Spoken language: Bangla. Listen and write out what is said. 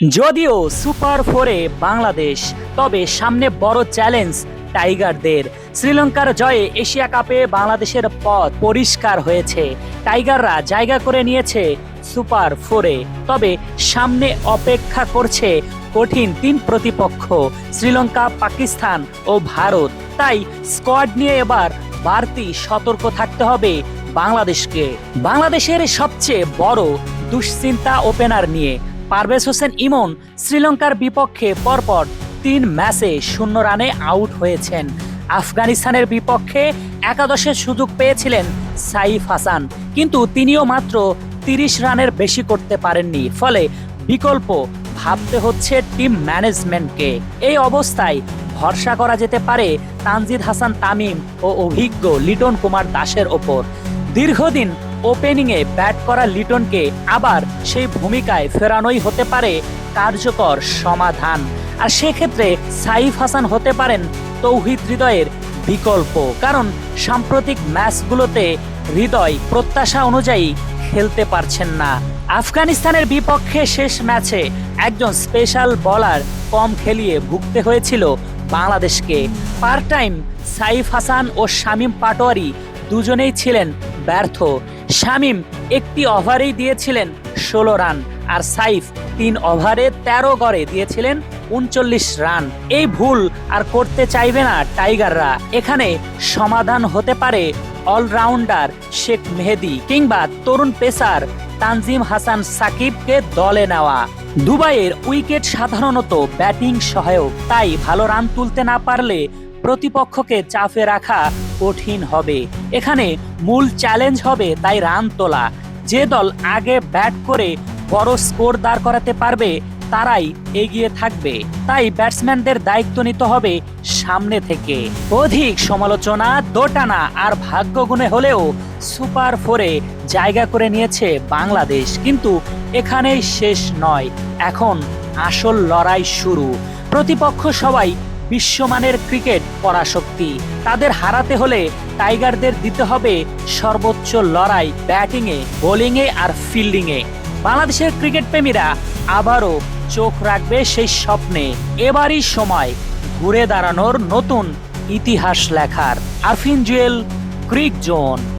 যদিও সুপার ফোরে বাংলাদেশ, তবে সামনে বড় চ্যালেঞ্জ টাইগারদের। শ্রীলঙ্কার জয়ে এশিয়া কাপে বাংলাদেশের পথ পরিষ্কার হয়েছে। টাইগাররা জায়গা করে নিয়েছে সুপার ফোরে, তবে সামনে অপেক্ষা করছে কঠিন তিন প্রতিপক্ষ, শ্রীলঙ্কা, পাকিস্তান ও ভারত। তাই স্কোয়াড নিয়ে এবার বাড়তি সতর্ক থাকতে হবে বাংলাদেশকে। বাংলাদেশের সবচেয়ে বড় দুশ্চিন্তা ওপেনার নিয়ে পারভেজ হোসেন ইমন শ্রীলঙ্কার বিপক্ষে পরপর তিন ম্যাচে শূন্য রানে আউট হয়েছেন। আফগানিস্তানের বিপক্ষে একাদশের সুযোগ পেয়েছিলেন সাইফ হাসান, কিন্তু তিনিও মাত্র তিরিশ রানের বেশি করতে পারেননি, ফলে বিকল্প ভাবতে হচ্ছে টিম ম্যানেজমেন্টকে। এই অবস্থায় ভরসা করা যেতে পারে তানজিদ হাসান তামিম ও অভিজ্ঞ লিটন কুমার দাসের ওপর। দীর্ঘদিন ওপেনিংয়ে ব্যাট করা লিটনকে আবার সেই ভূমিকায় ফেরানোই হতে পারে কার্যকর সমাধান। আর সেক্ষেত্রে সাইফ হাসান হতে পারেন তৌহিদ হৃদয়ের বিকল্প। কারণ সাম্প্রতিক ম্যাচগুলোতে হৃদয় প্রত্যাশা অনুযায়ী খেলতে পারছেন না। আফগানিস্তানের বিপক্ষে শেষ ম্যাচে একজন স্পেশাল বলার কম খেলিয়ে ভুগতে হয়েছিল বাংলাদেশকে। পার টাইম সাইফ হাসান ও শামীম পাটোয়ারি দুজনেই ছিলেন ব্যর্থ। শামীম একটি ওভারেই দিয়েছিলেন ষোলো রান আর সাইফ তিন ওভারে তেরো গড়ে দিয়েছিলেন উনচল্লিশ রান। এই ভুল আর করতে চাইবে না টাইগাররা। এখানে সমাধান হতে পারে অলরাউন্ডার শেখ মেহেদি কিংবা তরুণ পেসার তানজিম হাসান সাকিবকে দলে নেওয়া। দুবাইয়ের উইকেট সাধারণত ব্যাটিং সহায়ক, তাই ভালো রান তুলতে না পারলে প্রতিপক্ষকে চাপে রাখা কঠিন হবে। এখানে মূল চ্যালেঞ্জ হবে তাই রান তোলা। যে দল আগে ব্যাট করে বড় স্কোর দাঁড় করাতে পারবে, তারাই এগিয়ে থাকবে। তাই ব্যাটসম্যানদের দায়িত্ব নিতে হবে সামনে থেকে। অধিক সমালোচনা, দোটানা আর ভাগ্য গুণে হলেও সুপার ফোরে জায়গা করে নিয়েছে বাংলাদেশ। কিন্তু এখানেই শেষ নয়, এখন আসল লড়াই শুরু। প্রতিপক্ষ সবাই বিশ্বমানের ক্রিকেট পরাশক্তি। তাদের হারাতে হলে টাইগারদের দিতে হবে সর্বোচ্চ লড়াই ব্যাটিংয়ে, বোলিংয়ে আর ফিল্ডিংয়ে। বাংলাদেশের ক্রিকেট প্রেমীরা আবারও চোখ রাখবে সেই স্বপ্নে। এবারই সময় ঘুরে দাঁড়ানোর নতুন ইতিহাস লেখার। Arfin Jewel Cric Zone.